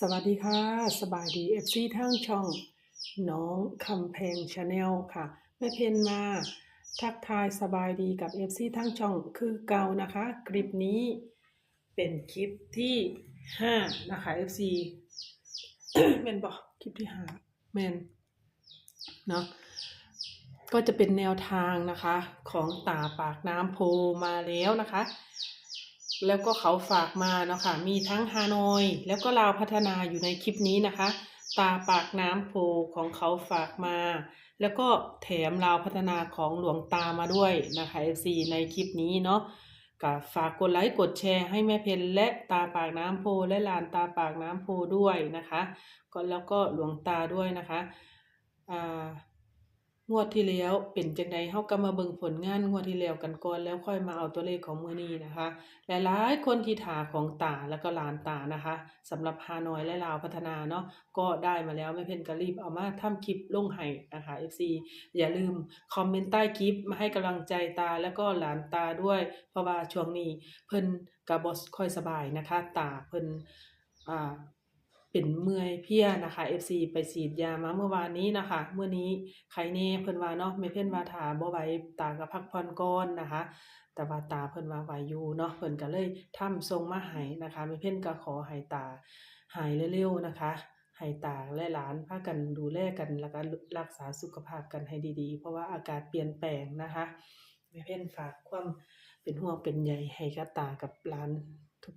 สวัสดีค่ะ สบายดีเอฟซีทั้งช่อง น้องคำแพงชาแนลค่ะแม่เพนมา ทักทายสบายดีกับเอฟซีทั้งช่องคือเก่านะคะ คลิปนี้เป็นคลิปที่ห้านะคะเอฟซีแมนบอกคลิปที่ห้าแมนเนาะก็จะเป็นแนวทางนะคะของตาปากน้ำโพมาแล้วนะคะ แล้วก็เขาฝากมาเนาะค่ะมีทั้งฮานอย แล้วก็ลาวพัฒนาอยู่ในคลิปนี้นะคะ ตาปากน้ำโพของเขาฝากมา แล้วก็แถมลาวพัฒนาของหลวงตามาด้วยนะคะ FC ในคลิปนี้เนาะก็ฝากกดไลค์กดแชร์ให้แม่เพนและตาปากน้ำโพและลานตาปากน้ำโพด้วยนะคะ ก็แล้วก็หลวงตาด้วยนะคะอ่า งวดที่แล้วเป็นจังไดเฮาก็มาเบิ่งผลงานงวดที่แล้วกันก่อนแล้วค่อยมาเอาตัวเลขของมื้อนี้นะคะ หลายๆคนที่ถาของตาแล้วก็หลานตานะคะสำหรับฮานอยและลาวพัฒนาเนาะก็ได้มาแล้วแม่เพนก็รีบเอามาทำคลิปลงให้นะคะ FC อย่าลืมคอมเมนต์ใต้คลิปมาให้กำลังใจตาแล้วก็หลานตาด้วย เพราะว่าช่วงนี้เพิ่นก็บ่ค่อยสบายนะคะ ตาเพิ่นอ่า เป็นเมื่อยเพียนะคะ FC ไปฉีดยามาเมื่อวานนี้นะคะ เมื่อนี้ใครแน่เพิ่นว่าเนาะไม่เพิ่นว่าถาบ่ไหวตาก็พักผ่อนก่อนนะคะ แต่ว่าตาเพิ่นว่าไหวอยู่เนาะเพิ่นก็เลยทำทรงมาให้นะคะไม่เพิ่นก็ขอให้ตาหายเร็วๆนะคะให้ตาและหลานพากันดูแลกันแล้วก็รักษาสุขภาพกันให้ดีๆ เพราะว่าอากาศเปลี่ยนแปลงนะคะแม่เพิ่นฝากความเป็นห่วงเป็นใยให้กับตากับหลาน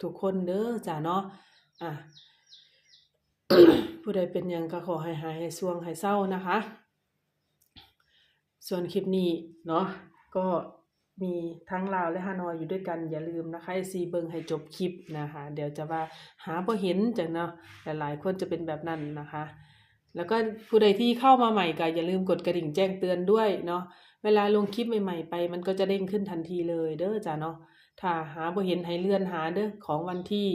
ทุกๆคนเด้อจ้าเนาะอะ ผู้ใดเป็นยังก็ขอให้หายให้สวงให้เศร้านะคะ ส่วนคลิปนี้เนาะก็มีทั้งลาวและฮานอยอยู่ด้วยกันอย่าลืมนะคะซีเบิงให้จบคลิปนะคะ เดี๋ยวจะว่าหาบ่เห็นจังเนาะหลายๆคนจะเป็นแบบนั้นนะคะ แล้วก็ผู้ใดที่เข้ามาใหม่ก็อย่าลืมกดกระดิ่งแจ้งเตือนด้วยเนาะเวลาลงคลิปใหม่ ๆ ไป มันก็จะเด้งขึ้นทันทีเลยเด้อจ้าเนาะ ถ้าหาบ่เห็นให้เลื่อนหาเด้อของวันที่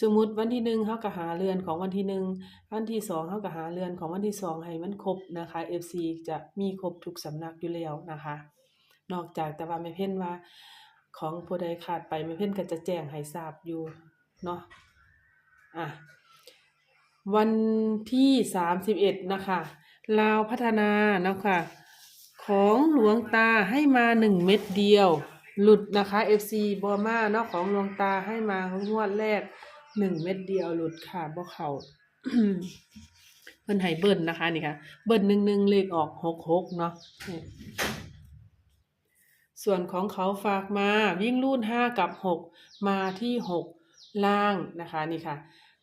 สมมติวันที่หนึ่งเขาก็หาเรือนของวันที่หนึ่งวันที่สองเขาก็หาเรือนของวันที่สองให้มันครบนะคะ FC จะมีครบทุกสำนักอยู่แล้วนะคะ นอกจากแต่ว่าไม่เพ่นว่า ของผู้ใดขาดไปไม่เพ่นก็จะแจ้งให้ทราบอยู่เนาะอะวันที่สามสิบเอ็ดนะคะลาวพัฒนาเนาะค่ะของหลวงตาให้มาหนึ่งเม็ดเดียว หลุดนะคะ FC บอมาเนาะของหลวงตาให้มางวดแรกหนึ่งเม็ดเดียวหลุดค่ะบ่เขาเพิ่นให้เบิ้ลนะคะนี่ค่ะ เบิ้ลหนึ่งหนึ่งเลขออกหกหกเนาะส่วนของเขาฝากมาวิ่งรูดห้ากับหกมาที่หกล่างนะคะนี่ค่ะ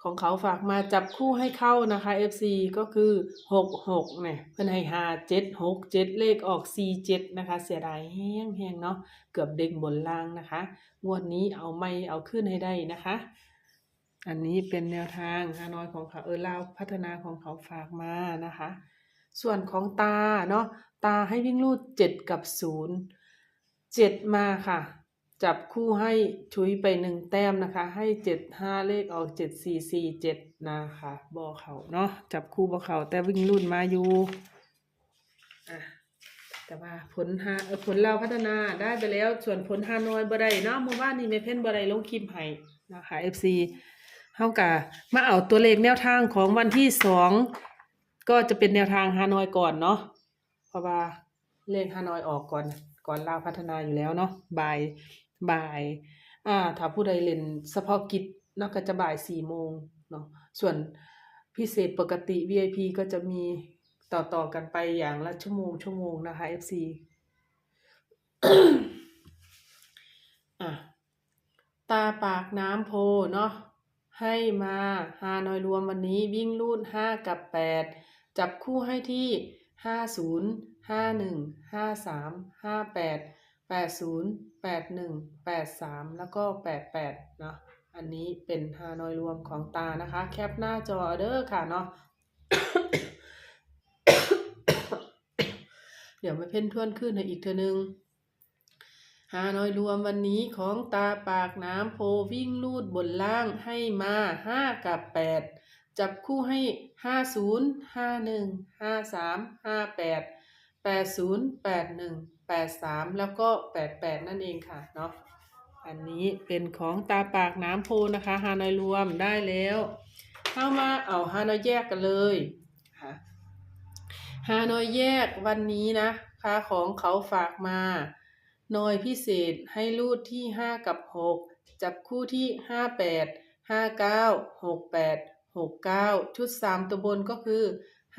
ของเขาฝากมาจับคู่ให้เข้านะคะ FC ก็คือหกหกเนี่ยเพิ่อนให้หาเจ็ดหกเจ็ดเลขออกสี่เจ็ดนะคะ เสียดายแห้งแห้งเนาะเกือบเด้งบนล่างนะคะ งวดนี้เอาไม่เอาขึ้นให้ได้นะคะ อันนี้เป็นแนวทางฮานอยของเขาเออลาวพัฒนาของเขาฝากมานะคะ ส่วนของตาเนาะตาให้วิ่งลูดเจ็ดกับศูนย์เจ็ดมาค่ะ จับคู่ให้ชุยไปหนึ่งแต้มนะคะ ให้เจ็ดห้าเลขออกเจ็ดสี่สี่เจ็ดนะคะบอเขาเนาะจับคู่บอเขาแต่วิ่งรุ่นมาอยู่อะแต่ว่าผลฮาผลเราพัฒนาได้ไปแล้วส่วนผลฮานอยบ่ได้เนาะเมื่อวานนี้เมเพ่นบ่ได้ลงคลิปให้นะคะ FC เฮากะมาเอาตัวเลขแนวทางของวันที่สองก็จะเป็นแนวทางฮานอยก่อนเนาะเพราะว่าเลขฮานอยออกก่อนก่อนลาวพัฒนาอยู่แล้วเนาะบ่าย บ่ายอ่าถ้าผู้ใดเล่นเฉพาะกิจเนาะก็จะบ่ายสี่โมงเนาะส่วนพิเศษปกติ VIP ก็จะมีต่อต่อกันไปอย่างละชั่วโมงชั่วโมงนะคะ FC อะตาปากน้ำโพเนาะให้มาฮานอยรวมวันนี้วิ่งลูดห้ากับแปดจับคู่ให้ที่ห้าศูนย์ห้าหนึ่งห้าสามห้าแปด แปดศูนย์แปดหนึ่งแปดสามแล้วก็แปดแปดเนาะอันนี้เป็นฮานอยรวมของตานะคะ แคปหน้าจอเด้อค่ะเนาะเดี๋ยวมาเพ่นท่วนขึ้นให้อีกเทอนึงฮานอยรวมวันนี้ของตาปากน้ำโพวิ่งลูดบนล่างให้มาห้ากับแปดจับคู่ให้ห้าศูนย์ห้าหนึ่งห้าสามห้าแปดแปดศูนย์แปดหนึ่ง แปดสามแล้วก็แปดแปดนั่นเองค่ะเนาะอันนี้เป็นของตาปากน้ำโพนะคะฮานอยรวมได้แล้วเข้ามาเอาฮานอยแยกกันเลยค่ะฮานอยแยกวันนี้นะคะของเขาฝากมาหน่อยพิเศษให้รูดที่ 5 กับ 6 จับคู่ที่ 58 59 68 69 ชุด 3 ตัวบนก็คือ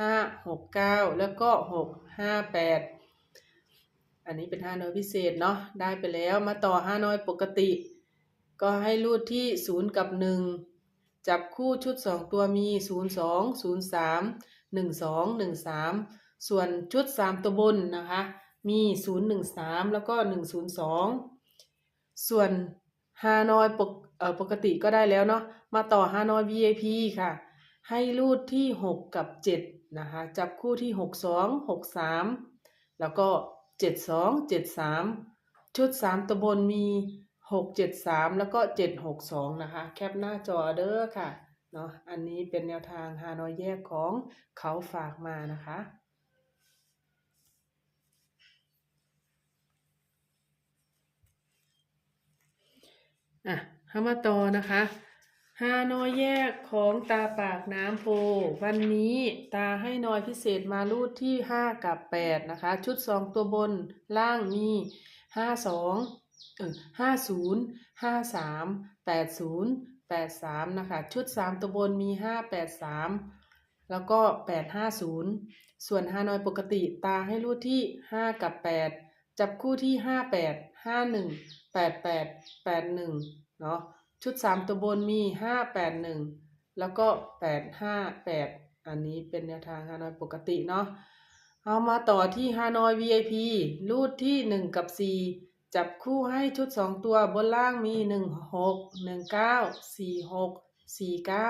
5 69 แล้วก็ 6 58 อันนี้เป็น5น้อยพิเศษเนาะได้ไปแล้วมาต่อ5น้อยปกติ ก็ให้รูดที่0กับ1จับคู่ชุด2ตัวมี0 2 0 3 1 2 1 3ส่วนชุด3ตัวบนนะคะมี0 1 3แล้วก็1 0 2ส่วนฮานอยปกเอ่อปกติก็ได้แล้วเนาะมาต่อฮานอย VIP ค่ะ ให้รูดที่6กับ7นะคะจับคู่ที่6 2 6 3แล้วก็ 7 2 7 3ชุด3ตัวบนมี6 7 3แล้วก็7 6 2นะคะ แคปหน้าจอเด้อค่ะเนาะอันนี้เป็นแนวทางฮานอยแยกของเขาฝากมานะคะอะเข้ามาต่อนะคะ ฮานอยแยกของตาปากน้ำโพ วันนี้ตาให้นอยพิเศษมารูดที่ 5 กับ 8 นะคะ ชุด 2 ตัวบนล่างมี 52เออ50 53 80 83 นะคะ ชุด 3 ตัวบนมี 583 แล้วก็ 850 ส่วนฮานอยปกติตาให้รูดที่ 5 กับ 8 จับคู่ที่ 58 51 88 81 เนาะ ชุดสามตัวบนมีห้าแปดหนึ่งแล้วก็แปดห้าแปดอันนี้เป็นแนวทางฮานอยปกติเนาะเอามาต่อที่ฮานอย VIP รูดที่หนึ่งกับสี่จับคู่ให้ชุดสองตัวบนล่างมีหนึ่งหกหนึ่งเก้าสี่หกสี่เก้า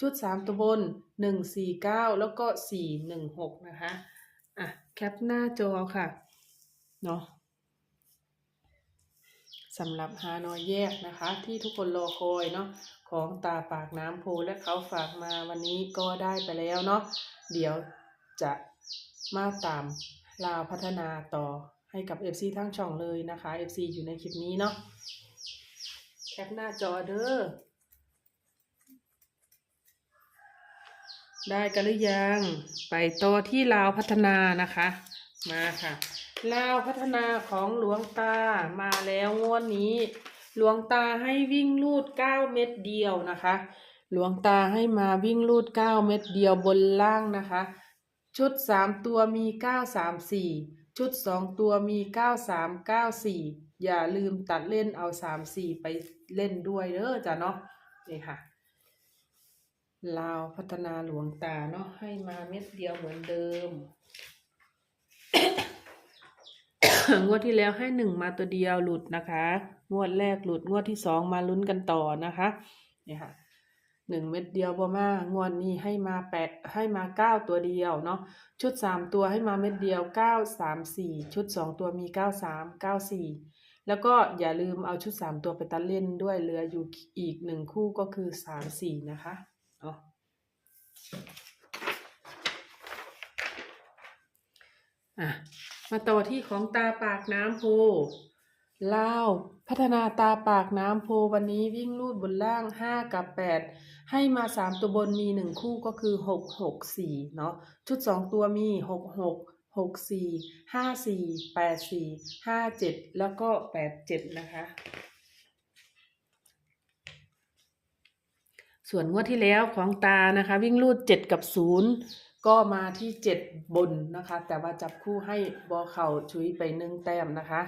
ชุดสามตัวบนหนึ่งสี่เก้าแล้วก็สี่หนึ่งหกนะคะอะแคปหน้าจอค่ะเนาะ สำหรับฮานอยแยกนะคะ ที่ทุกคนรอคอยเนาะของตาปากน้ำโพและเขาฝากมาวันนี้ก็ได้ไปแล้วเนาะเดี๋ยวจะมาตามลาวพัฒนาต่อให้กับ FC ทั้งช่องเลยนะคะ FC อยู่ในคลิปนี้เนาะแคปหน้าจอเด้อได้กันหรือยัง ไปต่อที่ลาวพัฒนานะคะ มาค่ะลาวพัฒนาของหลวงตามาแล้วงวดนี้หลวงตาให้วิ่งลูดเก้าเม็ดเดียวนะคะ หลวงตาให้มาวิ่งลูดเก้าเม็ดเดียวบนล่างนะคะ ชุดสามตัวมีเก้าสามสี่ชุดสองตัวมีเก้าสามเก้าสี่อย่าลืมตัดเล่นเอาสามสี่ไปเล่นด้วยเด้อจ้ะเนาะนี่ค่ะลาวพัฒนาหลวงตาเนาะให้มาเม็ดเดียวเหมือนเดิม งวดที่แล้วให้หนึ่งมาตัวเดียวหลุดนะคะ งวดแรกหลุดงวดที่สองมาลุ้นกันต่อนะคะเนี่ยค่ะหนึ่งเม็ดเดียวบ่มางวดนี้ให้มาแปดให้มาเก้าตัวเดียวเนาะชุดสามตัวให้มาเม็ดเดียวเก้าสามสี่ชุดสองตัวมีเก้าสามเก้าสี่แล้วก็อย่าลืมเอาชุดสามตัวไปตัดเล่นด้วยเหลืออยู่อีกหนึ่งคู่ก็คือสามสี่นะคะเนาะ อะมาต่อที่ของตาปากน้ำโพลาวพัฒนาตาปากน้ำโพวันนี้วิ่งลูดบนล่างห้ากับแปดให้มาสามตัวบนมีหนึ่งคู่ก็คือหกหกสี่เนาะชุดสองตัวมีหกหกหกสี่ห้าสี่แปดสี่ห้าเจ็ดแล้วก็แปดเจ็ดนะคะ ส่วนงวดที่แล้วของตานะคะ วิ่งลูดเจ็ดกับศูนย์ ก็มาที่เจ็ดบนนะคะ แต่ว่าจับคู่ให้บอเข่าชุยไปหนึ่งแต้มนะคะ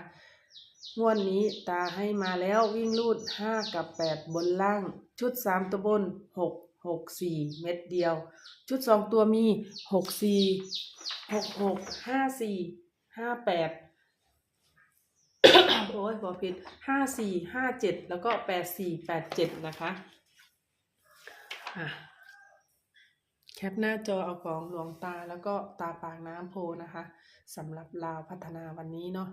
งวดนี้ตาให้มาแล้ววิ่งลูดห้ากับแปดบนล่าง ชุดสามตัวบนหกหกสี่เม็ดเดียว ชุดสองตัวมีหกสี่หกหกห้าสี่ห้าแปดโอ้ยบอผิดห้าสี่ห้าเจ็ดแล้วก็แปดสี่แปดเจ็ดนะคะอะ แคปหน้าจอเอาของหลวงตาแล้วก็ตาปากน้ำโพนะคะสำหรับลาวพัฒนาวันนี้เนาะ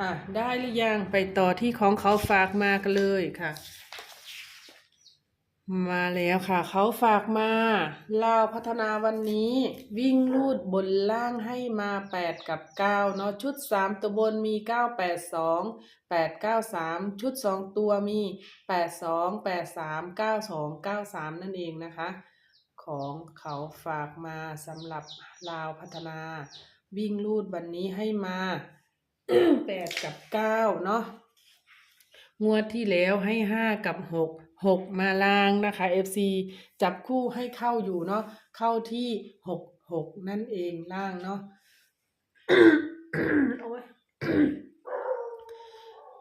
อะได้หรือยังไปต่อที่ของเขาฝากมากันเลยค่ะ มาแล้วค่ะ เขาฝากมาลาวพัฒนาวันนี้ วิ่งลูดบนล่างให้มาแปดกับเก้าเนาะชุดสามตัวบนมีเก้าแปดสองแปดเก้าสามชุดสองตัวมีแปดสองแปดสามเก้าสองเก้าสามนั่นเองนะคะ ของเขาฝากมาสำหรับลาวพัฒนา วิ่งลูดวันนี้ให้มาแปดกับเก้าเนาะงวดที่แล้วให้ห้ากับหก หกมาล่างนะคะ FC จับคู่ให้เข้าอยู่เนาะเข้าที่หกหกนั่นเองล่างเนาะโอ้ย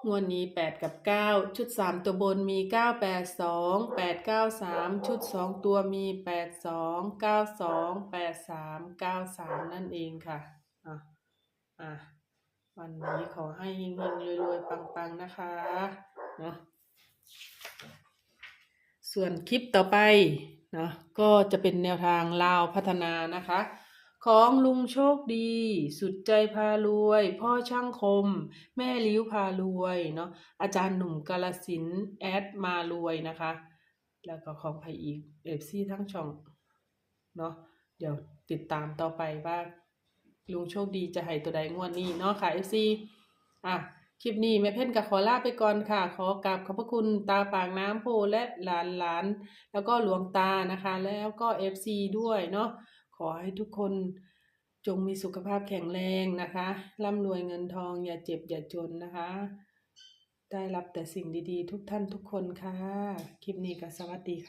งวดนี้แปดกับเก้าชุดสามตัวบนมีเก้าแปดสองแปดเก้าสามชุดสองตัวมีแปดสองเก้าสองแปดสามเก้าสามนั่นเองค่ะ อะ อะ วันนี้ขอให้เฮงๆรวยๆ ปัง ๆ นะคะ เนาะ ส่วนคลิปต่อไปนะก็จะเป็นแนวทางลาวพัฒนานะคะ ของลุงโชคดี สุดใจพารวย พ่อช่างคม แม่ลิ้วพารวยเนาะอาจารย์หนุ่มกาลสินแอดมารวยนะคะ แล้วก็ของไผอีกเอฟซีทั้งช่องเนาะเดี๋ยวติดตามต่อไปว่าลุงโชคดีจะให้ตัวใดงวดนี้เนาะค่ะ FC อะ คลิปนี้แม่เพ่นกับขอลาไปก่อนค่ะ ขอกราบขอบพระคุณตาปากน้ำโพและหลานหลานๆแล้วก็หลวงตานะคะ แล้วก็ FC ด้วยเนาะขอให้ทุกคนจงมีสุขภาพแข็งแรงนะคะร่ำรวยเงินทองอย่าเจ็บอย่าจนนะคะ ได้รับแต่สิ่งดีๆ ทุกท่านทุกคนค่ะ คลิปนี้ก็สวัสดีค่ะ